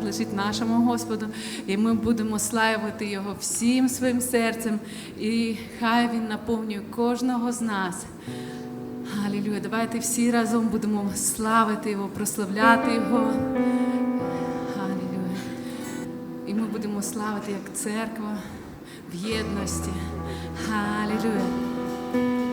належить нашому Господу, і ми будемо славити Його всім своїм серцем, і хай Він наповнює кожного з нас. Алілюя, давайте всі разом будемо славити Його, прославляти Його. Алілюя. І ми будемо славити як церква в єдності. Алілюя.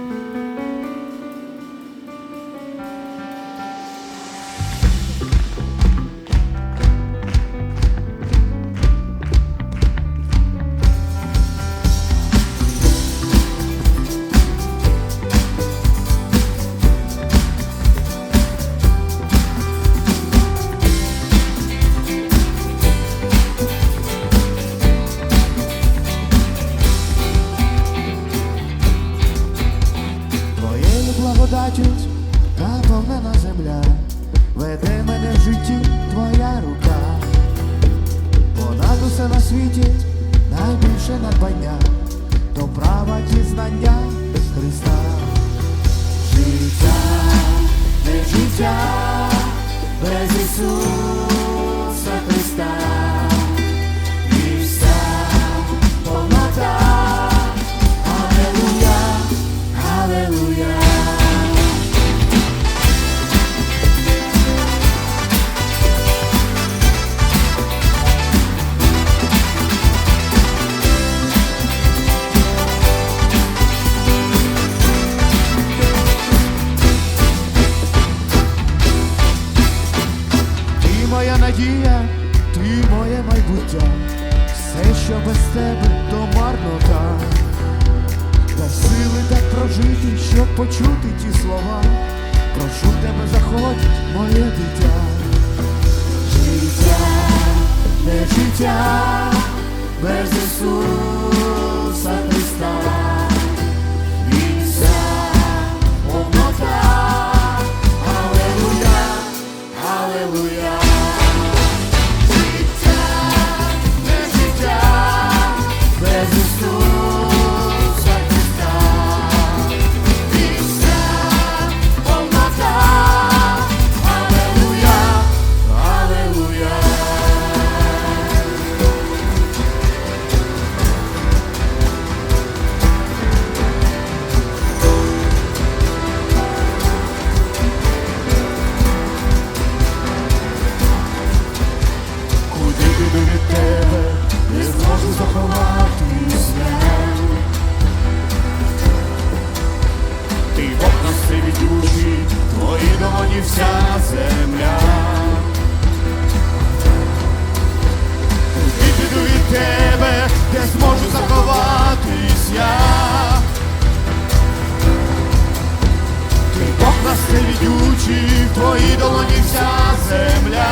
квітучі, в твої долоні вся земля,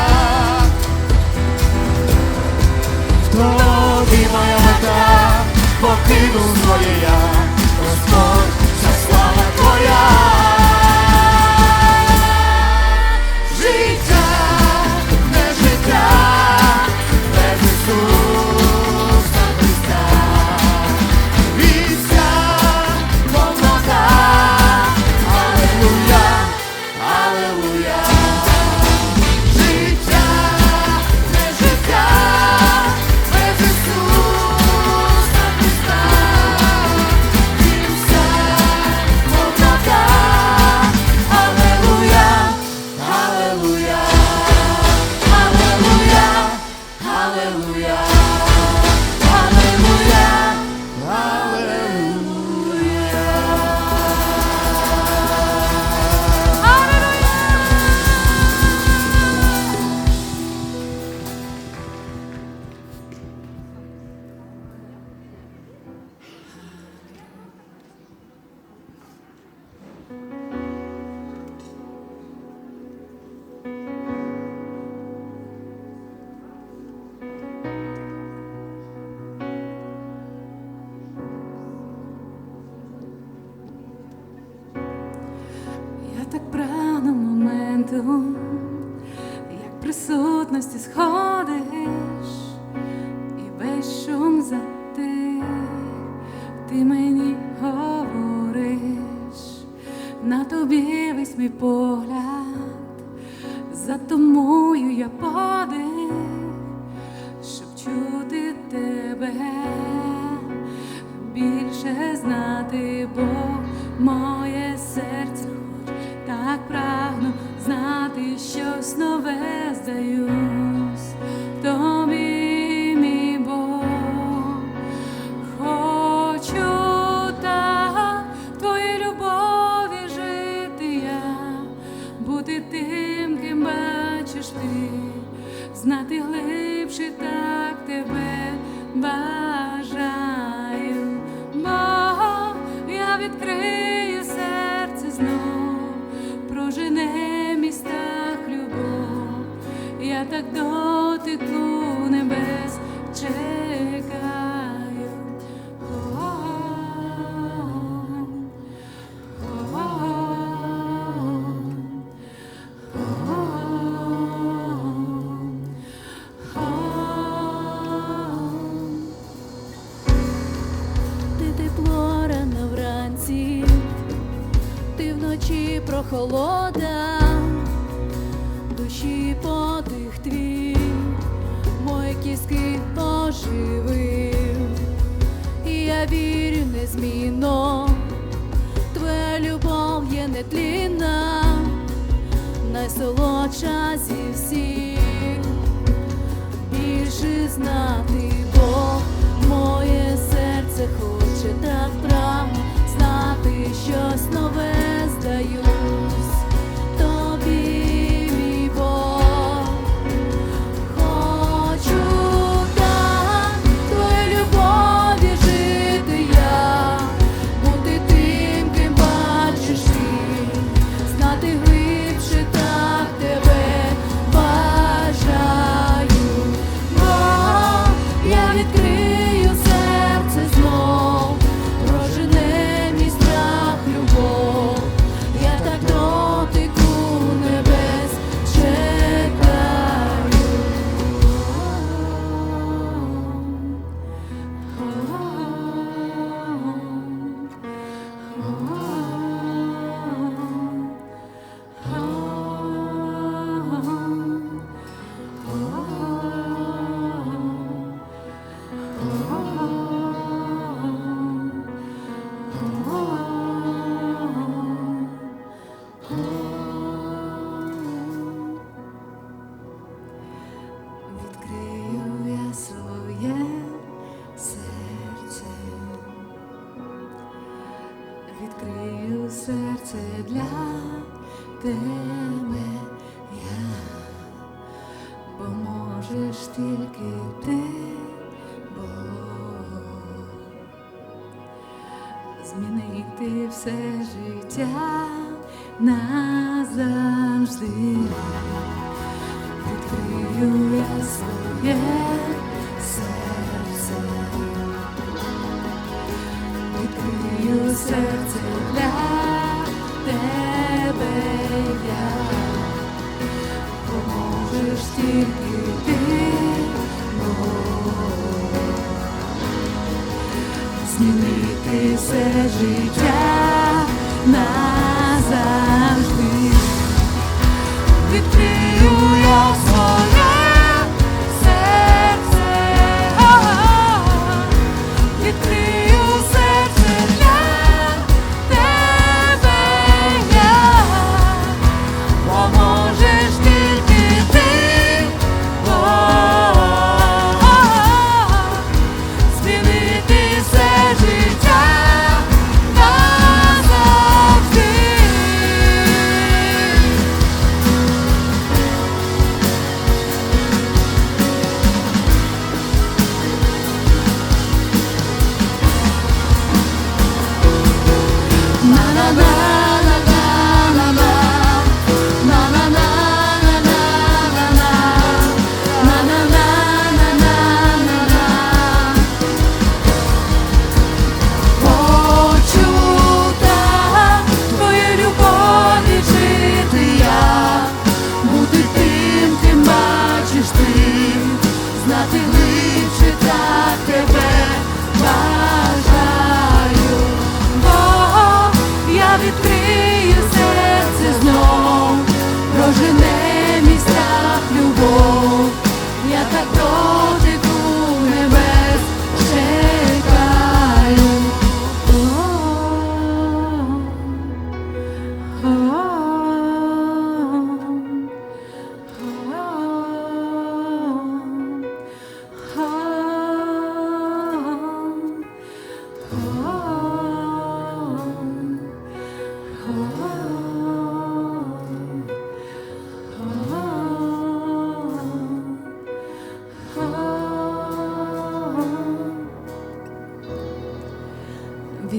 в тобі моя мета? Покинув своє я, Господь, вся слава твоя. Ти тепло рано вранці, ти вночі прохолода, душі подих твій, мої кіски оживив, і я вірю незмінно, твоя любов є нетлінна, найсолодша зі всіх хоче знати Бог, моє серце хоче так прагне знати щось нове. моє серце, відкрию серце для тебе я, тільки змінити все життя назавжди. Відкрию я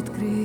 відкрив.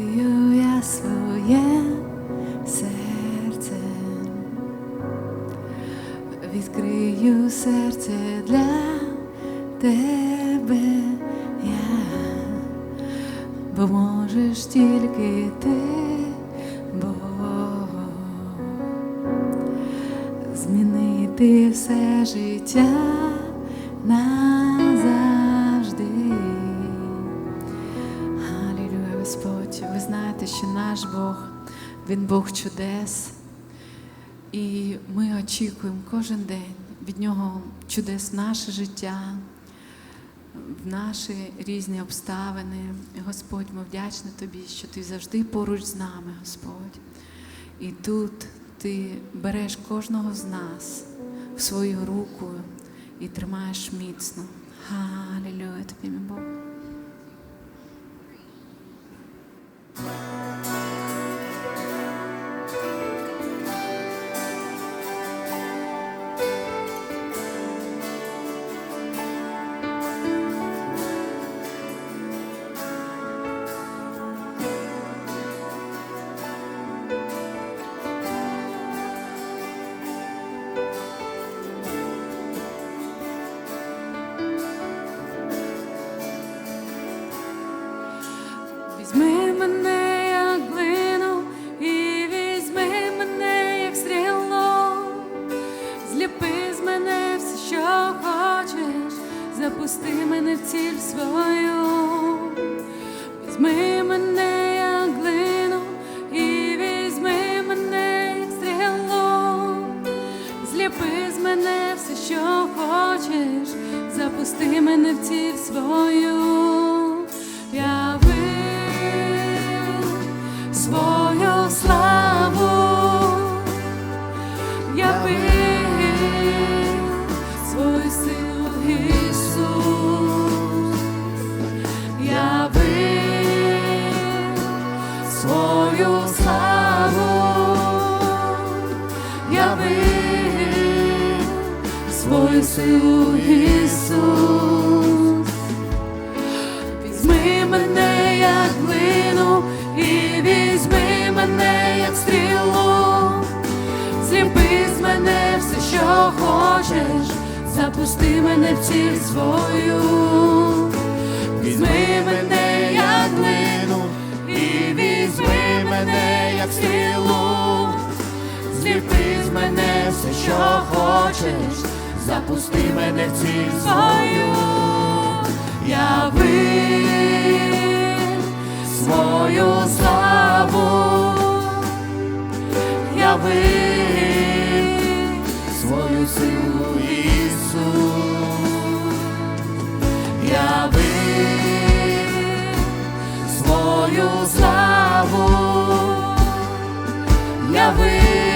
Він Бог чудес. І ми очікуємо кожен день від нього чудес наше життя, в наші різні обставини. Господь, ми вдячні тобі, що ти завжди поруч з нами, Господь. І тут ти береш кожного з нас в свою руку і тримаєш міцно. Галілюя тобі, мій Бог. Ісус. Візьми мене, як глину, візьми мене, як стрілу. Зліпи з мене все, що хочеш, запусти мене в ціль свою. Візьми мене, як глину, і візьми мене, як стрілу. Зліпи з мене все, що хочеш, запусти мене в ціль свою. Яви свою славу, яви свою силу, Ісус, яви свою славу, яви свою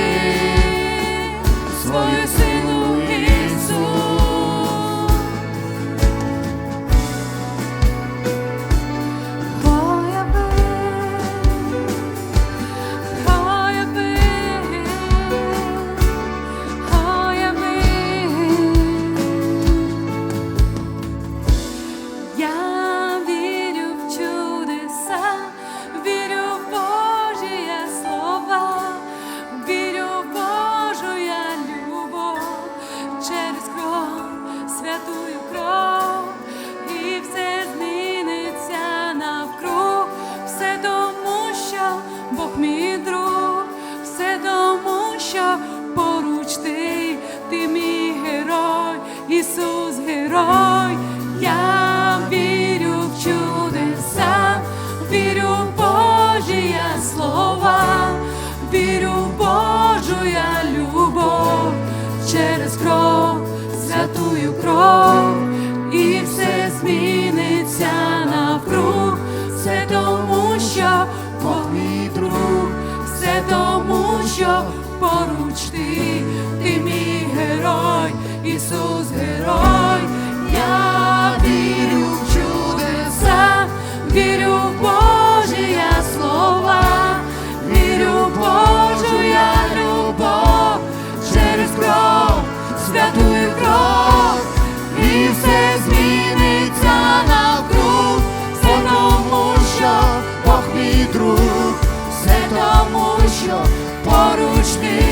Por os meus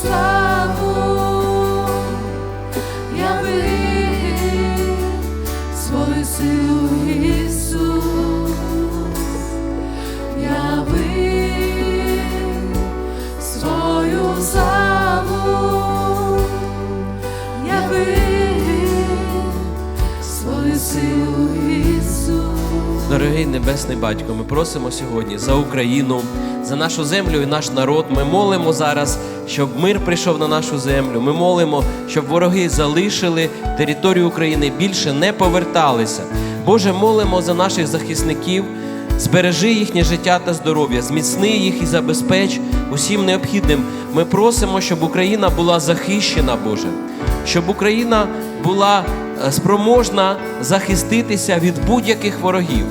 свою Дорогий Небесний Батько, ми просимо сьогодні за Україну, за нашу землю і наш народ. Ми молимо зараз, щоб мир прийшов на нашу землю. Ми молимо, щоб вороги залишили територію України, більше не поверталися. Боже, молимо за наших захисників, збережи їхнє життя та здоров'я, зміцни їх і забезпеч усім необхідним. Ми просимо, щоб Україна була захищена, Боже, щоб Україна була е, спроможна захиститися від будь-яких ворогів.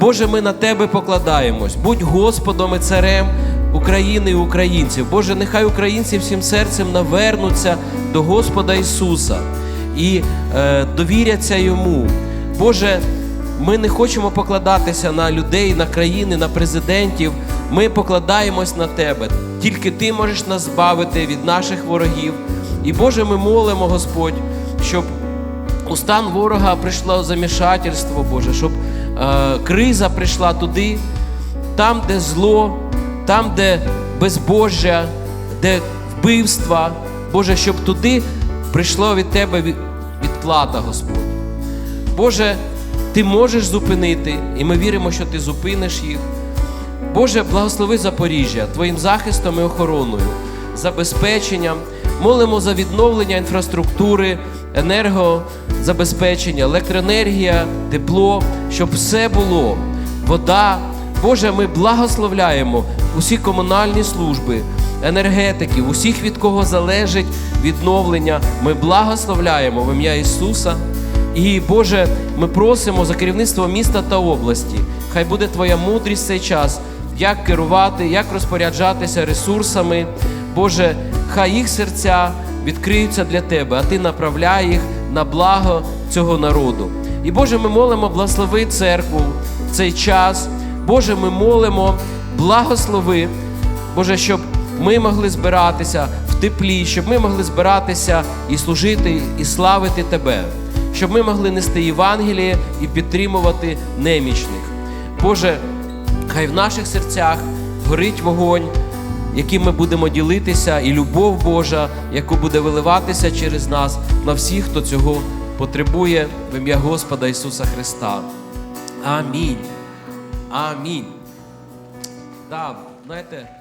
Боже, ми на Тебе покладаємось. Будь Господом і царем України і українців. Боже, нехай українці всім серцем навернуться до Господа Ісуса і е, довіряться Йому. Боже, ми не хочемо покладатися на людей, на країни, на президентів. Ми покладаємось на Тебе. Тільки Ти можеш нас збавити від наших ворогів. І Боже, ми молимо, Господь, щоб у стан ворога прийшло замішательство, Боже, щоб криза прийшла туди, там, де зло, там, де безбожжя, де вбивства, Боже, щоб туди прийшло від Тебе відплата, Господь. Боже, Ти можеш зупинити, і ми віримо, що Ти зупиниш їх. Боже, благослови Запоріжжя Твоїм захистом і охороною, забезпеченням. Молимо за відновлення інфраструктури, енергозабезпечення, електроенергія, тепло, щоб все було. Вода. Боже, ми благословляємо усі комунальні служби, енергетиків, усіх, від кого залежить відновлення. Ми благословляємо в ім'я Ісуса. І Боже, ми просимо за керівництво міста та області. Хай буде Твоя мудрість в цей час, як керувати, як розпоряджатися ресурсами. Боже, хай їх серця відкриються для Тебе, а Ти направляй їх на благо цього народу. І Боже, ми молимо, благослови церкву в цей час. Боже, ми молимо, благослови, Боже, щоб ми могли збиратися в теплі, щоб ми могли збиратися і служити, і славити Тебе, щоб ми могли нести Євангеліє і підтримувати немічних. Боже, хай в наших серцях горить вогонь, яким ми будемо ділитися, і любов Божа, яку буде виливатися через нас на всіх, хто цього потребує в ім'я Господа Ісуса Христа. Амінь. Амінь. Да, знаєте.